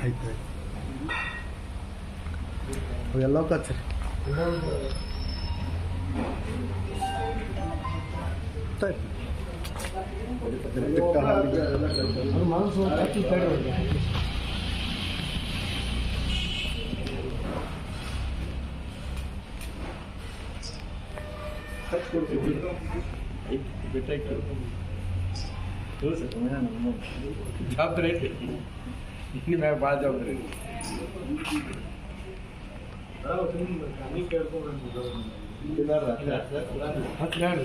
ಆಯ್ತು ಅವೆಲ್ಲ ಕಚ್ರಿ ಜವಾಬ್ದಾರಿ ಐತಿ ಇನ್ನು ಮ್ಯಾಗ ಭಾಳ ಜವಾಬ್ದಾರಿ ಐತಿ ಹತ್ತು ಗಾಡಿ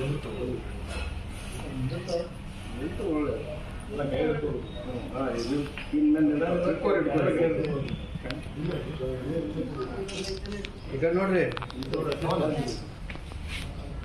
ಈಗ ನೋಡ್ರಿ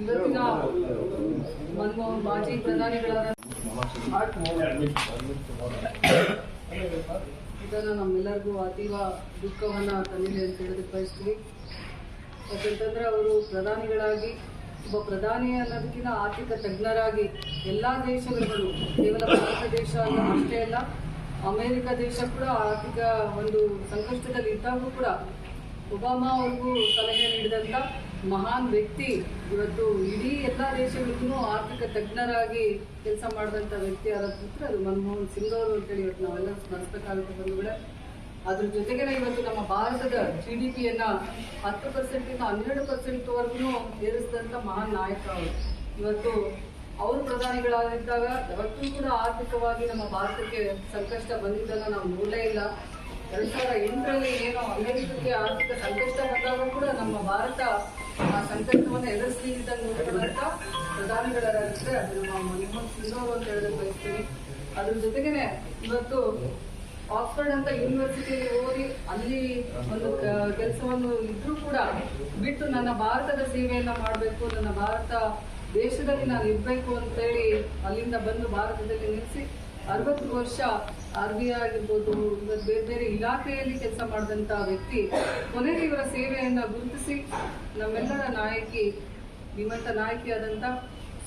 ಇವತ್ತಿನ ಮನಮೋಹನ್ ಮಾಜಿ ಪ್ರಧಾನಿಗಳಾದ ಇದನ್ನು ನಮ್ಮೆಲ್ಲರಿಗೂ ಅತೀವ ದುಃಖವನ್ನ ತಂದಿದೆ ಅಂತ ಹೇಳೋದಕ್ಕೆ ಬಯಸ್ತೀವಿ. ಯಾಕಂತಂದ್ರೆ ಅವರು ಪ್ರಧಾನಿಗಳಾಗಿ ಒಬ್ಬ ಪ್ರಧಾನಿ ಅನ್ನೋದಕ್ಕಿಂತ ಆರ್ಥಿಕ ತಜ್ಞರಾಗಿ ಎಲ್ಲಾ ದೇಶಗಳು ಕೇವಲ ಭಾರತ ದೇಶ ಅಲ್ಲ ಅಷ್ಟೇ ಅಲ್ಲ ಅಮೇರಿಕ ದೇಶ ಕೂಡ ಆರ್ಥಿಕ ಒಂದು ಸಂಕಷ್ಟದಲ್ಲಿ ಇದ್ದಾಗೂ ಕೂಡ ಒಬಾಮಾ ಅವ್ರಿಗೂ ಸಲಹೆ ನೀಡಿದಂಥ ಮಹಾನ್ ವ್ಯಕ್ತಿ. ಇವತ್ತು ಇಡೀ ಎಲ್ಲ ದೇಶಗಳಿಗೂ ಆರ್ಥಿಕ ತಜ್ಞರಾಗಿ ಕೆಲಸ ಮಾಡಿದಂಥ ವ್ಯಕ್ತಿ ಯಾರಂತಂದ್ರೆ ಅದು ಮನಮೋಹನ್ ಸಿಂಗ್ ಅವರು ಅಂತೇಳಿ ಇವತ್ತು ನಾವೆಲ್ಲ ಸ್ಮರಿಸಬೇಕಾಗುತ್ತೆ ಬಂಧುಗಳೇ. ಅದ್ರ ಜೊತೆಗೆ ಇವತ್ತು ನಮ್ಮ ಭಾರತದ ಜಿ ಡಿ ಪಿಯನ್ನ ಹತ್ತು ಪರ್ಸೆಂಟಿಂದ ಹನ್ನೆರಡು ಪರ್ಸೆಂಟ್ವರೆಗೂ ಏರಿಸಿದಂತ ಮಹಾನ್ ನಾಯಕ ಅವರು. ಇವತ್ತು ಅವರು ಪ್ರಧಾನಿಗಳಾಗಿದ್ದಾಗ ಯಾವತ್ತೂ ಕೂಡ ಆರ್ಥಿಕವಾಗಿ ನಮ್ಮ ಭಾರತಕ್ಕೆ ಸಂಕಷ್ಟ ಬಂದಿದ್ದನ್ನ ನಾವು ನೋಡಲೇ ಇಲ್ಲ. ಎರಡ್ ಸಾವಿರದ ಎಂಟರಲ್ಲಿ ಏನೋ ಅಮೆರಿಕಕ್ಕೆ ಆರ್ಥಿಕ ಸಂಕಷ್ಟ ಬಂದಾಗ ಕೂಡ ನಮ್ಮ ಭಾರತ ಆ ಸಂಕಷ್ಟವನ್ನು ಎದುರಿಸಲಿದ್ದಂಗೆ ನೋಡಿಕೊಂಡಂತ ಪ್ರಧಾನಿಗಳಾಗಿದ್ರೆ ಅದು ನಮ್ಮ ಮನಮೋಹನ್ ಅಂತ ಹೇಳಕ್ ಬಯಸ್ತೀನಿ. ಅದ್ರ ಜೊತೆಗೇನೆ ಇವತ್ತು ಆಕ್ಸ್ಫರ್ಡ್ ಅಂತ ಯೂನಿವರ್ಸಿಟಿಯಲ್ಲಿ ಓದಿ ಅಲ್ಲಿ ಒಂದು ಕೆಲಸವನ್ನು ಇದ್ರೂ ಕೂಡ ಬಿಟ್ಟು ನನ್ನ ಭಾರತದ ಸೇವೆಯನ್ನ ಮಾಡಬೇಕು, ನನ್ನ ಭಾರತ ದೇಶದಲ್ಲಿ ನಾನು ಇರಬೇಕು ಅಂತೇಳಿ ಅಲ್ಲಿಂದ ಬಂದು ಭಾರತದಲ್ಲಿ ನಿಲ್ಲಿಸಿ ಅರವತ್ತು ವರ್ಷ ಆರ್ ಬಿ ಐ ಆಗಿರ್ಬೋದು ಬೇರೆ ಬೇರೆ ಇಲಾಖೆಯಲ್ಲಿ ಕೆಲಸ ಮಾಡಿದಂಥ ವ್ಯಕ್ತಿ, ಕೊನೆಗೆ ಇವರ ಸೇವೆಯನ್ನು ಗುರುತಿಸಿ ನಮ್ಮೆಲ್ಲರ ನಾಯಕಿ ಧೀಮಂತ ನಾಯಕಿಯಾದಂಥ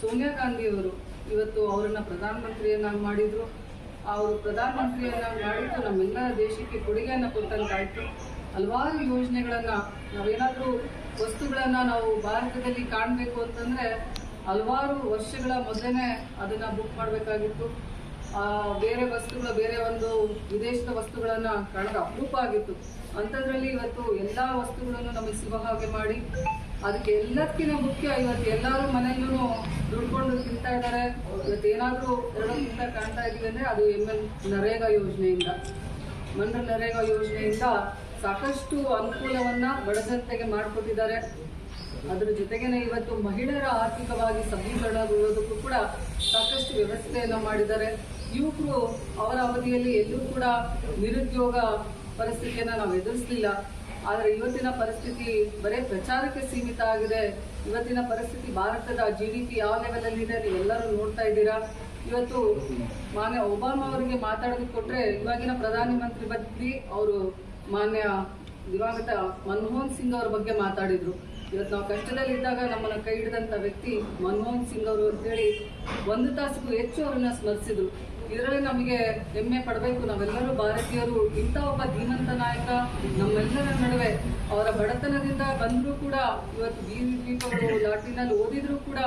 ಸೋನಿಯಾ ಗಾಂಧಿಯವರು ಇವತ್ತು ಅವರನ್ನು ಪ್ರಧಾನಮಂತ್ರಿಯನ್ನಾಗಿ ಮಾಡಿದರು. ಅವರು ಪ್ರಧಾನಮಂತ್ರಿಯನ್ನಾಗಿ ಮಾಡಿದ್ದು ನಮ್ಮೆಲ್ಲರ ದೇಶಕ್ಕೆ ಕೊಡುಗೆಯನ್ನು ಕೊಟ್ಟಂತಾಯಿತು. ಹಲವಾರು ಯೋಜನೆಗಳನ್ನು ನಾವೇನಾದರೂ ವಸ್ತುಗಳನ್ನು ನಾವು ಭಾರತದಲ್ಲಿ ಕಾಣಬೇಕು ಅಂತಂದರೆ ಹಲವಾರು ವರ್ಷಗಳ ಮೊದಲೇ ಅದನ್ನು ಬುಕ್ ಮಾಡಬೇಕಾಗಿತ್ತು. ಬೇರೆ ವಸ್ತುಗಳ, ಬೇರೆ ಒಂದು ವಿದೇಶದ ವಸ್ತುಗಳನ್ನ ಕಾಣದ ಅಪರೂಪ ಆಗಿತ್ತು. ಅಂಥದ್ರಲ್ಲಿ ಇವತ್ತು ಎಲ್ಲಾ ವಸ್ತುಗಳನ್ನು ನಮಗೆ ಸಿಗುವ ಹಾಗೆ ಮಾಡಿ, ಅದಕ್ಕೆ ಎಲ್ಲದಕ್ಕಿಂತ ಮುಖ್ಯ ಇವತ್ತು ಎಲ್ಲರೂ ಮನೆಯಲ್ಲೂ ದುಡ್ಕೊಂಡು ತಿಂತಾ ಇದ್ದಾರೆ. ಇವತ್ತು ಏನಾದರೂ ಎರಡಕ್ಕಿಂತ ಕಾಣ್ತಾ ಇದೀವಿ ಅಂದ್ರೆ ಅದು ಎಂ ಎಲ್ ನರೇಗಾ ಯೋಜನೆಯಿಂದ. ಮಂಡ್ರ ನರೇಗಾ ಯೋಜನೆಯಿಂದ ಸಾಕಷ್ಟು ಅನುಕೂಲವನ್ನ ಬಡ ಜನತೆಗೆ ಮಾಡಿಕೊಟ್ಟಿದ್ದಾರೆ. ಅದರ ಜೊತೆಗೇನೆ ಇವತ್ತು ಮಹಿಳೆಯರ ಆರ್ಥಿಕವಾಗಿ ಸಬಲೀಕರಣಗೊಳ್ಳೋದಕ್ಕೂ ಕೂಡ ಸಾಕಷ್ಟು ವ್ಯವಸ್ಥೆಯನ್ನು ಮಾಡಿದ್ದಾರೆ. ಯುವಕರು ಅವರ ಅವಧಿಯಲ್ಲಿ ಎಲ್ಲೂ ಕೂಡ ನಿರುದ್ಯೋಗ ಪರಿಸ್ಥಿತಿಯನ್ನ ನಾವು ಎದುರಿಸಲಿಲ್ಲ. ಆದರೆ ಇವತ್ತಿನ ಪರಿಸ್ಥಿತಿ ಬರೀ ಪ್ರಚಾರಕ್ಕೆ ಸೀಮಿತ ಆಗಿದೆ. ಇವತ್ತಿನ ಪರಿಸ್ಥಿತಿ ಭಾರತದ ಜಿ ಡಿ ಪಿ ಯಾವ ಲೆವೆಲ್ ಇದೆ ನೀವೆಲ್ಲರೂ ನೋಡ್ತಾ ಇದ್ದೀರಾ? ಇವತ್ತು ಮಾನ್ಯ ಒಬಾಮಾ ಅವರಿಗೆ ಮಾತಾಡೋದು ಕೊಟ್ಟರೆ ಇವಾಗಿನ ಪ್ರಧಾನಿ ಮಂತ್ರಿ ಅವರು ಮಾನ್ಯ ದಿವಂಗತ ಮನಮೋಹನ್ ಸಿಂಗ್ ಅವರ ಬಗ್ಗೆ ಮಾತಾಡಿದ್ರು. ಇವತ್ತು ನಾವು ಕಷ್ಟದಲ್ಲಿದ್ದಾಗ ನಮ್ಮನ್ನು ಕೈ ಹಿಡಿದಂತ ವ್ಯಕ್ತಿ ಮನಮೋಹನ್ ಸಿಂಗ್ ಅವರು ಅಂತೇಳಿ ಒಂದು ತಾಸಿಗೂ ಹೆಚ್ಚು ಅವರನ್ನ ಸ್ಮರಿಸಿದ್ರು. ಇದರಲ್ಲಿ ನಮಗೆ ಹೆಮ್ಮೆ ಪಡಬೇಕು. ನಾವೆಲ್ಲರೂ ಭಾರತೀಯರು ಇಂಥ ಒಬ್ಬ ಧೀಮಂತ ನಾಯಕ ನಮ್ಮೆಲ್ಲರ ನಡುವೆ ಅವರ ಬಡತನದಿಂದ ಬಂದರೂ ಕೂಡ ಇವತ್ತು ದೀಪಗಳು ಲಾಟಿನಲ್ಲಿ ಓದಿದ್ರು ಕೂಡ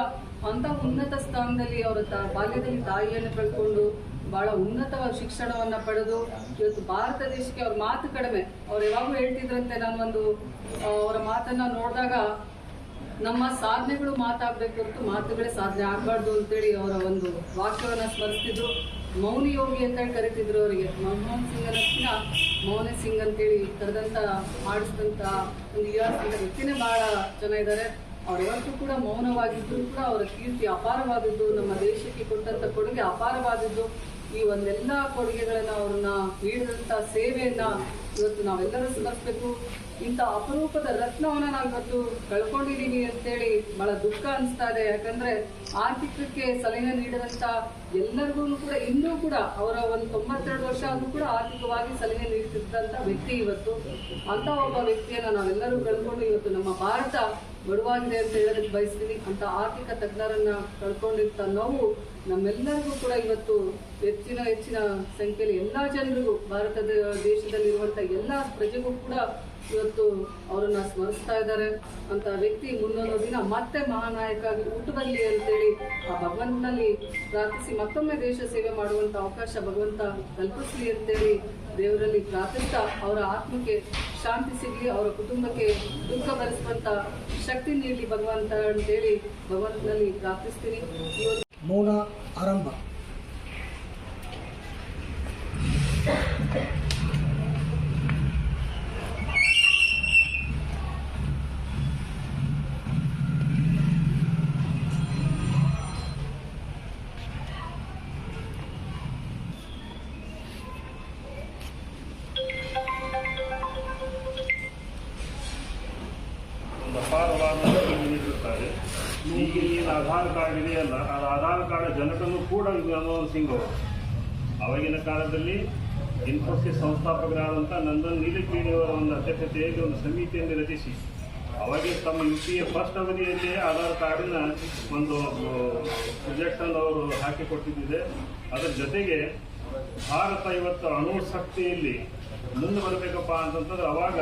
ಅಂತ ಉನ್ನತ ಸ್ಥಾನದಲ್ಲಿ ಅವರ ತ ಬಾಲ್ಯದಲ್ಲಿ ತಾಯಿಯನ್ನು ಕಳ್ಕೊಂಡು ಬಹಳ ಉನ್ನತ ಶಿಕ್ಷಣವನ್ನ ಪಡೆದು ಇವತ್ತು ಭಾರತ ದೇಶಕ್ಕೆ ಅವ್ರ ಮಾತು ಕಡಿಮೆ. ಅವ್ರು ಯಾವಾಗಲೂ ಹೇಳ್ತಿದ್ರಂತೆ ನಾನು ಒಂದು ಆ, ಅವರ ಮಾತನ್ನ ನೋಡಿದಾಗ ನಮ್ಮ ಸಾಧನೆಗಳು ಮಾತಾಗ್ಬೇಕು ಹೊರತು ಮಾತುಗಳೇ ಸಾಧನೆ ಆಗಬಾರ್ದು ಅಂತೇಳಿ ಅವರ ಒಂದು ವಾಕ್ಯವನ್ನ ಸ್ಮರಿಸ್ತಿದ್ರು. ಮೌನಿ ಯೋಗಿ ಅಂತ ಹೇಳಿ ಕರಿತಿದ್ರು ಅವರಿಗೆ. ಮನಮೋಹನ್ ಸಿಂಗ್ ಅನ್ನ ಮೌನ ಸಿಂಗ್ ಅಂತೇಳಿ ಕರೆದಂತ ಮಾಡಿಸಿದಂತ ಒಂದು ಇತಿಹಾಸದ ವ್ಯಕ್ತಿನೇ ಬಹಳ ಜನ ಇದ್ದಾರೆ ಅವರಿವತ್ತು ಕೂಡ ಮೌನವಾಗಿದ್ರು ಕೂಡ ಅವರ ಕೀರ್ತಿ ಅಪಾರವಾದದ್ದು ನಮ್ಮ ದೇಶಕ್ಕೆ ಕೊಟ್ಟಂತ ಕೊಡುಗೆ ಅಪಾರವಾದದ್ದು ಈ ಒಂದೆಲ್ಲ ಕೊಡುಗೆಗಳನ್ನ ಅವ್ರನ್ನ ನೀಡಿದಂತ ಸೇವೆಯನ್ನ ಇವತ್ತು ನಾವೆಲ್ಲರೂ ಸ್ಮರಿಸಬೇಕು ಇಂಥ ಅಪರೂಪದ ರತ್ನವನ್ನ ನಾವು ಇವತ್ತು ಅಂತ ಅಂತೇಳಿ ಬಹಳ ದುಃಖ ಅನಿಸ್ತಾ ಇದೆ. ಯಾಕಂದ್ರೆ ಆರ್ಥಿಕಕ್ಕೆ ಸಲಹೆ ನೀಡಿದಂತ ಎಲ್ಲರಿಗೂ ಕೂಡ, ಇನ್ನೂ ಕೂಡ ಅವರ ಒಂದು ತೊಂಬತ್ತೆರಡು ವರ್ಷ ಆದ್ರೂ ಕೂಡ ಆರ್ಥಿಕವಾಗಿ ಸಲಹೆ ನೀಡುತ್ತಿದ್ದಂತ ವ್ಯಕ್ತಿ ಇವತ್ತು. ಅಂತ ಒಬ್ಬ ವ್ಯಕ್ತಿಯನ್ನ ನಾವೆಲ್ಲರೂ ಕಳ್ಕೊಂಡು ಇವತ್ತು ನಮ್ಮ ಭಾರತ ಬಡವಾಗಿದೆ ಅಂತ ಹೇಳೋದಕ್ಕೆ ಬಯಸ್ತೀನಿ. ಅಂತ ಆರ್ಥಿಕ ತಜ್ಞರನ್ನ ಕಳ್ಕೊಂಡಿರ್ತ ನೋವು ನಮ್ಮೆಲ್ಲರಿಗೂ ಕೂಡ ಇವತ್ತು ಹೆಚ್ಚಿನ ಹೆಚ್ಚಿನ ಸಂಖ್ಯೆಯಲ್ಲಿ ಎಲ್ಲ ಜನರಿಗೂ ಭಾರತದ ದೇಶದಲ್ಲಿರುವಂಥ ಎಲ್ಲ ಪ್ರಜೆಗೂ ಕೂಡ ಇವತ್ತು ಅವರನ್ನ ಸ್ಮರಿಸ್ತಾ ಇದ್ದಾರೆ. ಅಂತ ವ್ಯಕ್ತಿ ಮುಂದೊಂದು ದಿನ ಮತ್ತೆ ಮಹಾನಾಯಕ ಆಗಿ ಹುಟ್ಟಬಲ್ಲಿ ಅಂತೇಳಿ ಆ ಭಗವಂತನಲ್ಲಿ ಪ್ರಾರ್ಥಿಸಿ ಮತ್ತೊಮ್ಮೆ ದೇಶ ಸೇವೆ ಮಾಡುವಂತ ಅವಕಾಶ ಭಗವಂತ ಕಲ್ಪಿಸಲಿ ಅಂತೇಳಿ ದೇವರಲ್ಲಿ ಪ್ರಾರ್ಥಿಸ್ತಾ ಅವರ ಆತ್ಮಕ್ಕೆ ಶಾಂತಿ ಸಿಗಲಿ, ಅವರ ಕುಟುಂಬಕ್ಕೆ ದುಃಖ ಭರಿಸುವಂತ ಶಕ್ತಿ ನೀಡಲಿ ಭಗವಂತ ಅಂತೇಳಿ ಭಗವಂತನಲ್ಲಿ ಪ್ರಾರ್ಥಿಸ್ತೀನಿ. ಈಗ ಏನು ಆಧಾರ್ ಕಾರ್ಡ್ ಇದೆಯಲ್ಲ, ಆ ಆಧಾರ್ ಕಾರ್ಡ್ ಜನಕನು ಕೂಡ ಮನಮೋಹನ್ ಸಿಂಗ್ ಅವರು ಅವಾಗಿನ ಕಾಲದಲ್ಲಿ ಇನ್ಫೋಸಿಸ್ ಸಂಸ್ಥಾಪಕರಾದಂಥ ನಂದನ್ ನೀಲಕೇಣಿ ಅವರ ಒಂದು ಅಧ್ಯಕ್ಷತೆಯಲ್ಲಿ ಒಂದು ಸಮಿತಿಯನ್ನು ರಚಿಸಿ, ಅವಾಗ ತಮ್ಮ ಯು ಪಿ ಎ ಫಸ್ಟ್ ಅವಧಿಯಲ್ಲಿ ಆಧಾರ್ ಕಾರ್ಡಿನ ಒಂದು ಪ್ರೊಜೆಕ್ಟ್ ಅನ್ನು ಅವರು ಹಾಕಿಕೊಟ್ಟಿದ್ದಿದೆ. ಅದರ ಜೊತೆಗೆ ಭಾರತ ಇವತ್ತು ಅಣುಶಕ್ತಿಯಲ್ಲಿ ಮುಂದೆ ಬರಬೇಕಪ್ಪ ಅಂತಂತಂದ್ರೆ ಅವಾಗ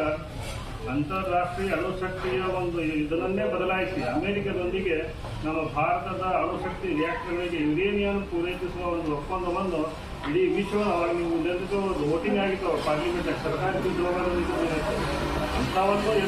ಅಂತಾರಾಷ್ಟ್ರೀಯ ಅಣುಶಕ್ತಿಯ ಒಂದು ಇದನ್ನೇ ಬದಲಾಯಿಸಿ ಅಮೆರಿಕದೊಂದಿಗೆ ನಮ್ಮ ಭಾರತದ ಅಣುಶಕ್ತಿ ರಿಯಾಕ್ಟರ್ಗಳಿಗೆ ಯುರೇನಿಯಂ ಪೂರೈಸುವ ಒಂದು ಒಪ್ಪಂದವನ್ನು ಇಡೀ ವಿಶ್ವ ಅವಾಗ ನೀವು ನೆನೆದು ವೋಟಿಂಗ್ ಆಗಿತ್ತು ಪಾರ್ಲಿಮೆಂಟ್ ಸರ್ಕಾರಿ ಉದ್ಯೋಗ ಅಂತ ಒಂದು ಎದುರಿಸಿ